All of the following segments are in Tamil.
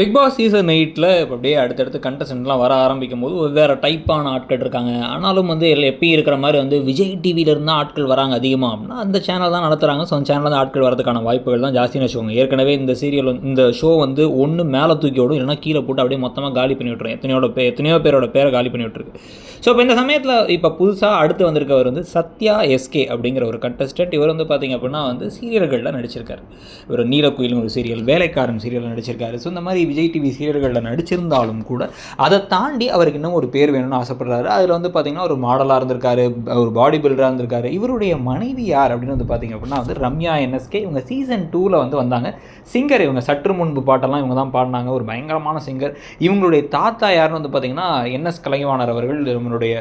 பிக் பாஸ் சீசன் எயிட்டில் இப்போ அப்படியே அடுத்தடுத்து கண்டஸ்டன்ட்லாம் வர ஆரம்பிக்கும் போது வெவ்வேறு டைப்பான ஆட்கள் இருக்காங்க. ஆனாலும் வந்து எல்லாம் எப்பயும் இருக்கிற மாதிரி வந்து விஜய் டிவியிலேருந்து இருந்தால் ஆட்கள் வராங்க அதிகமாக அப்படின்னா அந்த சேனல் தான் நடத்துகிறாங்க ஸோ அந்த சேனலில் தான் ஆட்கள் வரதுக்கான வாய்ப்புகள் தான் ஜாஸ்தின்னு வச்சுக்கோங்க. ஏற்கனவே இந்த சீரியல் இந்த ஷோ வந்து ஒன்று மேலே தூக்கி விடும் இல்லைன்னா கீழே போட்டு அப்படியே மொத்தமாக காலி பண்ணி விட்டுரும். எத்தனையோட பே எத்தனையோ பேரோட பேரை காலி பண்ணி விட்டுருக்கு. ஸோ இப்போ இந்த சமயத்தில் இப்போ புதுசாக அடுத்து வந்திருக்கவர் வந்து சத்யா எஸ்கே அப்படிங்கிற ஒரு கண்டஸ்டன்ட் இவர் வந்து பார்த்திங்க அப்படின்னா வந்து சீரியல்களில் நடிச்சிருக்காரு. இவர் நீலக்குயிலும் ஒரு சீரியல் வேலைக்காரன் சீரியலில் நடிச்சிருக்காரு. ஸோ இந்த மாதிரி விஜய் டிவி சீரியல்களில் நடிச்சிருந்தாலும் கூட அதை தாண்டி அவருக்கு இன்னும் ஒரு பேர் வேணும்னு ஆசைப்படுறாரு. அதில் வந்து பார்த்தீங்கன்னா ஒரு மாடலாக இருந்திருக்காரு ஒரு பாடி பில்டராக இருந்திருக்காரு. இவருடைய மனைவி யார் அப்படின்னு வந்து பார்த்தீங்க அப்படின்னா வந்து ரம்யா என்எஸ்கே. இவங்க சீசன் டூவில் வந்து வந்தாங்க. சிங்கர் இவங்க சற்று முன்பு பாட்டெல்லாம் இவங்க தான் பாடினாங்க. ஒரு பயங்கரமான சிங்கர் இவங்களுடைய தாத்தா யாருன்னு வந்து பார்த்தீங்கன்னா என்எஸ் கலைவாணர் அவர்கள் நம்மளுடைய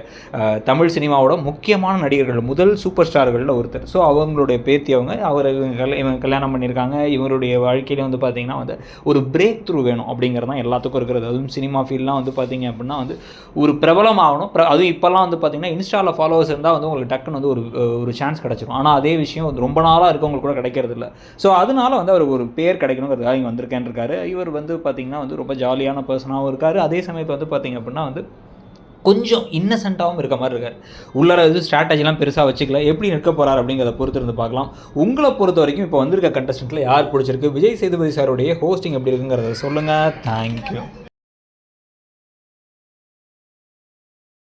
தமிழ் சினிமாவோட முக்கியமான நடிகர்கள் முதல் சூப்பர் ஸ்டார்களில் ஒருத்தர். ஸோ அவங்களுடைய பேத்தி அவங்க அவர் இவங்க கல்யாணம் பண்ணியிருக்காங்க. இவருடைய வாழ்க்கையில் வந்து பார்த்தீங்கன்னா வந்து ஒரு பிரேக் த்ரூ வேணும் அப்படிங்கிறது தான் எல்லாத்துக்கும் இருக்கிறது. அதுவும் சினிமா ஃபீல்ட்லாம் வந்து பார்த்தீங்க அப்படின்னா வந்து ஒரு பிரபலமாகணும். ஆகணும் அதுவும் இப்போல்லாம் வந்து பார்த்தீங்கன்னா இன்ஸ்டாவில் ஃபாலோவர்ஸ் இருந்தால் வந்து உங்களுக்கு டக்குன்னு வந்து ஒரு ஒரு சான்ஸ் கிடச்சிரும். ஆனால் அதே விஷயம் வந்து ரொம்ப நாளாக இருக்கவங்களுக்கு கூட கிடைக்கிறது இல்லை. ஸோ அதனால வந்து அவர் ஒரு பேர் கிடைக்கணுங்கிறதுக்காக இங்கே வந்திருக்கேன் இருக்காரு இவர் வந்து பார்த்தீங்கன்னா வந்து ரொம்ப ஜாலியான பர்சனாகவும் இருக்கார். அதே சமயத்தில் வந்து பார்த்தீங்க அப்படின்னா வந்து கொஞ்சம் இன்னசென்ட்டாகவும் இருக்க மாதிரி இருக்கார். உள்ளார இது ஸ்ட்ராட்டஜிலாம் பெருசாக வச்சுக்கல. எப்படி நிற்க போகிறார் அப்படிங்கிறத பொறுத்து இருந்து பார்க்கலாம். உங்களை பொறுத்த வரைக்கும் இப்போ வந்திருக்க கண்டஸ்டன்ட்டில் யார் பிடிச்சிருக்கு? விஜய் சேதுபதி சாருடைய ஹோஸ்டிங் எப்படி இருக்குங்கிறத சொல்லுங்கள் தேங்க்யூ